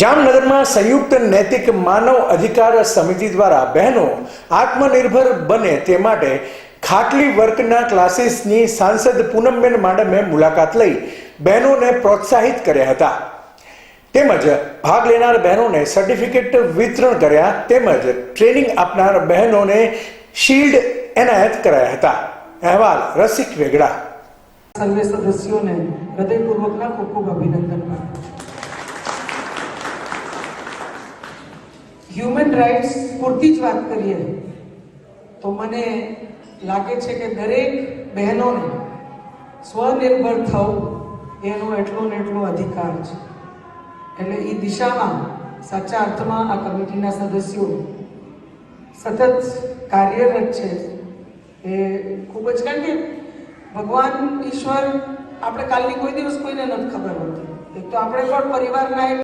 જામનગરમાં સંયુક્ત નૈતિક માનવ અધિકાર સમિતિ દ્વારા બહેનો આત્મનિર્ભર બને તે માટે ખાટલી વર્કના ક્લાસીસની સાંસદ પૂનમબેન માડમે મુલાકાત લઈ બહેનોને પ્રોત્સાહિત કર્યા હતા. તેમજ ભાગ લેનાર બહેનોને સર્ટિફિકેટ વિતરણ કર્યા તેમજ ટ્રેનિંગ આપનાર બહેનોને શિલ્ડ એનાયત કરાયા હતા. અહેવાલ રસિક વેગડા. સર્વે સદસ્યોને હૃદયપૂર્વકના ખૂબ ખૂબ અભિનંદન હ્યુમન રાઇટ્સ પૂરતી જ વાત કરીએ, તો મને લાગે છે કે દરેક બહેનોને સ્વનિર્ભર થવું એનો એટલો ને એટલો અધિકાર છે. એટલે એ દિશામાં સાચા અર્થમાં આ કમિટીના સદસ્યો સતત કાર્યરત છે. એ ખૂબ જ કારણ કે ભગવાન ઈશ્વર આપણે કાલની કોઈ દિવસ કોઈને નથી ખબર હોતી. એક તો આપણે પણ પરિવારના